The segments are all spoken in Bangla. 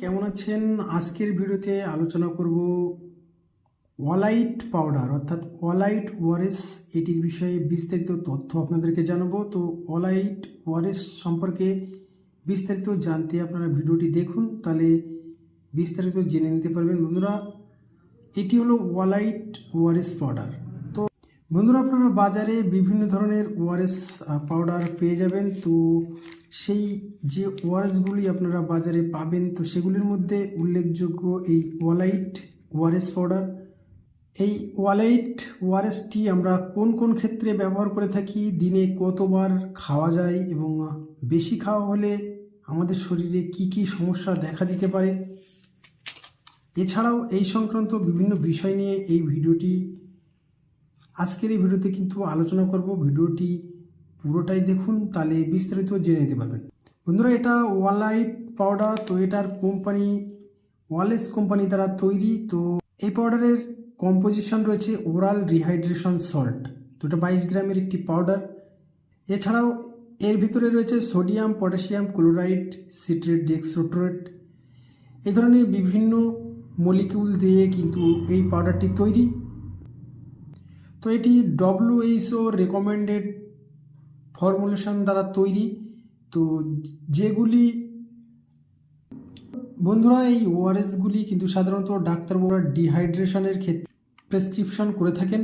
কেমন আছেন? আজকের ভিডিওতে আলোচনা করব ওয়ালাইট পাউডার, অর্থাৎ ওয়ালাইট ওয়ারেস। এটির বিষয়ে বিস্তারিত তথ্য আপনাদেরকে জানাব। তো ওয়ালাইট ওয়ারেস সম্পর্কে বিস্তারিত জানতে আপনারা ভিডিওটি দেখুন, তাহলে বিস্তারিত জেনে নিতে পারবেন। বন্ধুরা, এটি হলো ওয়ালাইট ওয়ারেস পাউডার। তো বন্ধুরা, আপনারা বাজারে বিভিন্ন ধরনের ওআরএস পাউডার পেয়ে যাবেন। তো সেই যে ওআরএসগুলি আপনারা বাজারে পাবেন, তো সেগুলির মধ্যে উল্লেখযোগ্য এই ওয়ালাইট ওআরএস পাউডার। এই ওয়ালাইট ওআরএসটি আমরা কোন কোন ক্ষেত্রে ব্যবহার করে থাকি, দিনে কতবার খাওয়া যায় এবং বেশি খাওয়া হলে আমাদের শরীরে কি কি সমস্যা দেখা দিতে পারে? এছাড়াও এই সংক্রান্ত বিভিন্ন বিষয় নিয়ে এই ভিডিওটি, আজকের এই ভিডিওতে কিন্তু আলোচনা করব। ভিডিওটি পুরোটাই দেখুন, তাহলে বিস্তারিত জেনে নিতে পারবেন। বন্ধুরা, এটা ওয়ালাইট পাউডার তো এটার কোম্পানি ওয়ালেস কোম্পানি দ্বারা তৈরি। তো এই পাউডারের কম্পোজিশন রয়েছে ওরাল রিহাইড্রেশন সল্ট এটা বাইশ গ্রামের একটি পাউডার এছাড়াও এর ভিতরে রয়েছে sodium potassium chloride citrate dextrate এই ধরনের বিভিন্ন মলিকিউল দিয়ে কিন্তু এই পাউডারটি তৈরি। তো এটি ডব্লিউএইচও রেকমেন্ডেড ফর্মুলেশন দ্বারা তৈরি। তো যেগুলি বন্ধুরা, এই ওআরএসগুলি কিন্তু সাধারণত ডাক্তারবাবুরা ডিহাইড্রেশনের ক্ষেত্রে প্রেসক্রিপশন করে থাকেন।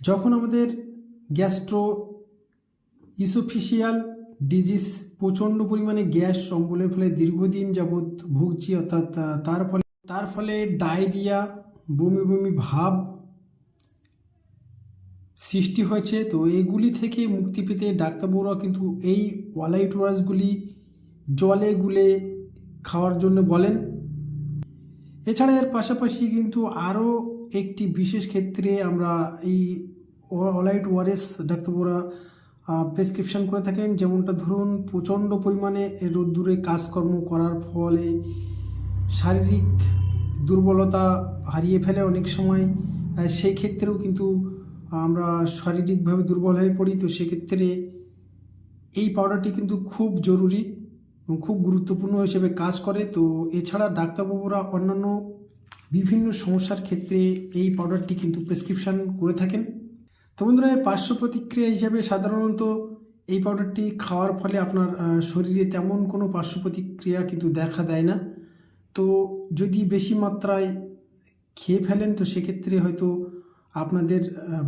যখন আমাদের গ্যাস্ট্রো ইসোফিসিয়াল ডিজিজ প্রচণ্ড পরিমাণে গ্যাস অম্বলের ফলে দীর্ঘদিন যাবৎ ভুগছি, অর্থাৎ তার ফলে তার ফলে ডায়রিয়া, বমি বমি ভাব সৃষ্টি হয়েছে। তো এগুলি থেকে মুক্তি পেতে ডাক্তারবাবুরা কিন্তু এই ওয়ালাইট ওয়ার্সগুলি জলে গুলে খাওয়ার জন্য বলেন। এছাড়া এর পাশাপাশি কিন্তু আরও একটি বিশেষ ক্ষেত্রে আমরা এই ওয়ালাইট ওয়ারেস ডাক্তারবাবুরা প্রেসক্রিপশন করে থাকেন। যেমনটা ধরুন, প্রচণ্ড পরিমাণে রোদ্দুরে কাজকর্ম করার ফলে শারীরিক দুর্বলতা হারিয়ে ফেলে অনেক সময়। সেই ক্ষেত্রেও কিন্তু আমরা শারীরিকভাবে দুর্বল হয়ে পড়ি, তো সেক্ষেত্রে এই পাউডারটি কিন্তু খুব জরুরি এবং খুব গুরুত্বপূর্ণ হিসেবে কাজ করে। তো এছাড়া ডাক্তারবাবুরা অন্যান্য বিভিন্ন সমস্যার ক্ষেত্রে এই পাউডারটি কিন্তু প্রেসক্রিপশন করে থাকেন। তো বন্ধুরা, এর পার্শ্ব প্রতিক্রিয়া হিসাবে সাধারণত এই পাউডারটি খাওয়ার ফলে আপনার শরীরে তেমন কোনো পার্শ্ব প্রতিক্রিয়া কিন্তু দেখা দেয় না। তো যদি বেশি মাত্রায় খেয়ে ফেলেন, তো সেক্ষেত্রে হয়তো আপনাদের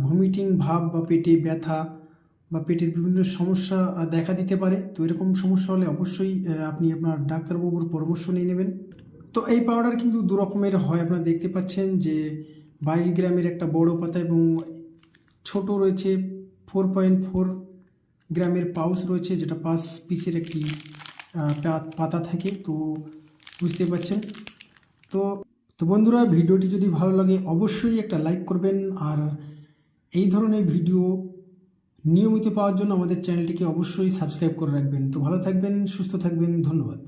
ভমিটিং ভাব বা পেটে ব্যথা বা পেটের বিভিন্ন সমস্যা দেখা দিতে পারে। তো এরকম সমস্যা হলে অবশ্যই আপনি আপনার ডাক্তারবাবুর পরামর্শ নিয়ে নেবেন। তো এই পাউডার কিন্তু দু রকমের হয়। আপনারা দেখতে পাচ্ছেন যে বাইশ গ্রামের একটা বড় পাতা এবং ছোট রয়েছে ফোর পয়েন্ট ফোর গ্রামের পাউচ রয়েছে, যেটা পাঁচ পিসের একটি পাতা থাকে। তো বুঝতে পারছেন তো তো বন্ধুরা, ভিডিওটি যদি ভালো লাগে, অবশ্যই একটা লাইক করবেন। আর এই ধরনের ভিডিও নিয়মিত পাওয়ার জন্য আমাদের চ্যানেলটিকে অবশ্যই সাবস্ক্রাইব করে রাখবেন। তো ভালো থাকবেন, সুস্থ থাকবেন, ধন্যবাদ।